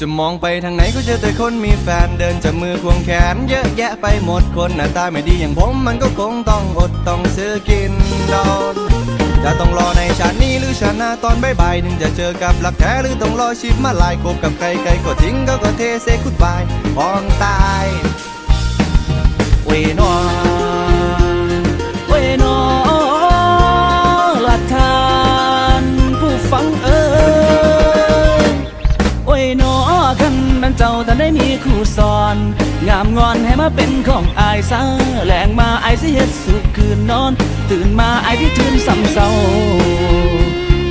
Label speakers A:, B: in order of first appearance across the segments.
A: จะมองไปทางไหนก็เจอแต่คนมีแฟนเดินจับมือควงแขน เยอะแยะไปหมดคนหน้าตาไม่ดีอย่างผมมันก็คงต้องอดต้องซื้อกินนอนจะต้องรอในชาตินี้หรือชาติหน้าตอนบ่ายๆถึงจะเจอกับรักแท้หรือต้องรอชิปมาลายคบกับใครใครก็ทิ้งก็ก็เทเซคุดบายพองตายเวนอา
B: ท่าได้มีครูสอน งามงอนให้มาเป็นของอายซะแหลงมาอายสิเฮ็ดสุขคืนนอน ตื่นมาอายที่ทืนซ้ำเศร้า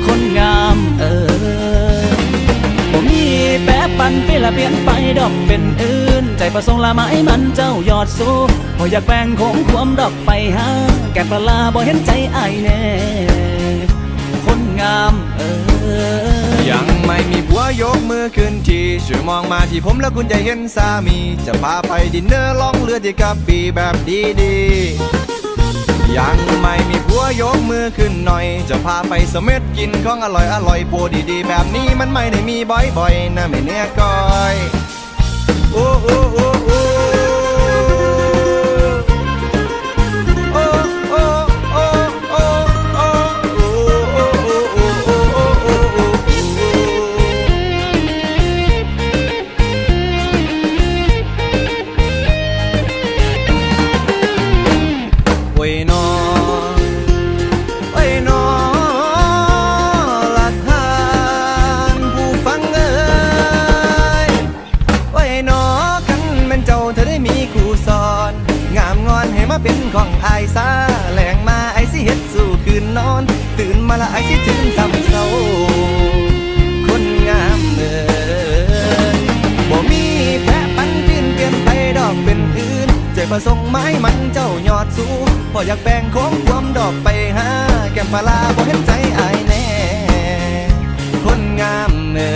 B: คนงามเอ่ยผมมีแปะปันไปละเปลี่ยนไปดอกเป็นอื่น ใจประสงค์ละไม้มันเจ้ายอดสู้พออยากแบ่งของความดอกไปหาแก่ปลาบ่เห็นใจอายแน่คนงามเออ
A: ยังไม่มี ยกมือขึ้นทีช่วยมองมาที่ผมแล้วคุณจะเห็นสามี จะพาไปดินเนอร์ล่องเรือที่กระปีแบบดีๆ ยังไม่มีผัวยกมือขึ้นหน่อย จะพาไปเสม็ดกินของอร่อยอร่อยปูดีๆ แบบนี้มันไม่ได้มีบ่อยๆนะไม่เนื้อก้อยโอ้โอ้โอ้ โอ้ยนอโอ้ยนอหลักฐานผู้ฟังเอ้ยโอ้ยนอคันแมันเจ้าเธอได้มีครูสอน งามงอนให้มาเป็นของอายซาแหลงมาไอสิเฮ็ดสู่คืนนอน ตื่นมาละไอสิถึงซ้ำเศร้าคนงามเอ่ยบ่มีแพ้ปันปินเปลี่ยนไปดอกเป็นอื่นใจประสงค์ไม้มันเจ้ายอดสูง พออยากแบ่งของความดอกไปหาแก้มปลาบ่เห็นใจอายแน่ คนงามเอ่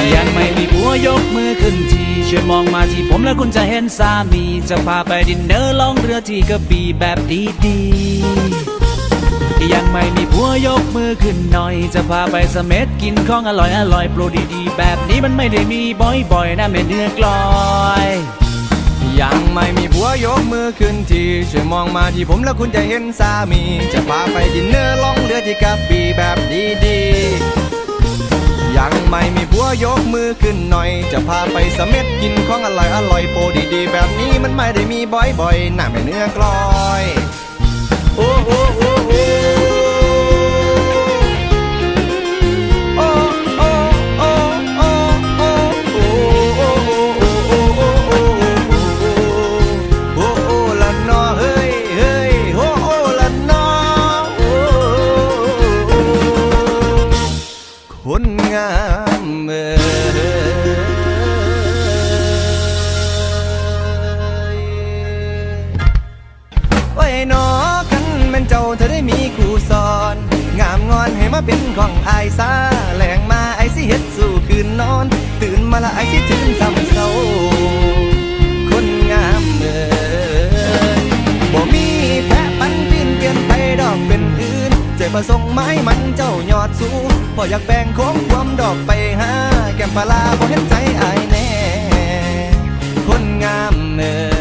A: ย
B: ยังไม่มีผัวยกมือขึ้นทีช่วยมองมาที่ผมแล้วคุณจะเห็นสามี จะพาไปดินเนอร์ล่องเรือที่กระบี่แบบดีๆยังไม่มีผัวยกมือขึ้นหน่อย จะพาไปสเม็ดกินของอร่อยอร่อยโปรดีๆ แบบนี้มันไม่ได้มีบ่อยๆนะแม่เนื้อกลอย
A: ยังไม่มีผัวยกมือขึ้นทีช่วยมองมาที่ผมแล้วคุณจะเห็นสามี จะพาไปดินเนอร์ล่องเรือที่กระบี่แบบดีๆ ยังไม่มีผัวยกมือขึ้นหน่อย จะพาไปเสม็ดกินของอร่อยอร่อยโปรดีๆ แบบนี้มันไม่ได้มีบ่อยๆหน่าไม่เนื้อกลอย โอ้โอ้โอ้างให้มาเป็นของอายซาแหลงมาไอ้สิเฮ็ดสู่คืนนอน ตื่นมาละไอ้สิถึงซ้ำเศร้าคนงามเอ่ยบ่มีแพ้ปันปีนเปลี่ยนไปดอกเป็นอื่นใจประสงค์ไม้มันเจ้ายอดสูงพออยากแบ่งของความดอกไปหาแก้มปลาบ่เห็นใจอายแน่ คนงามเอ่ย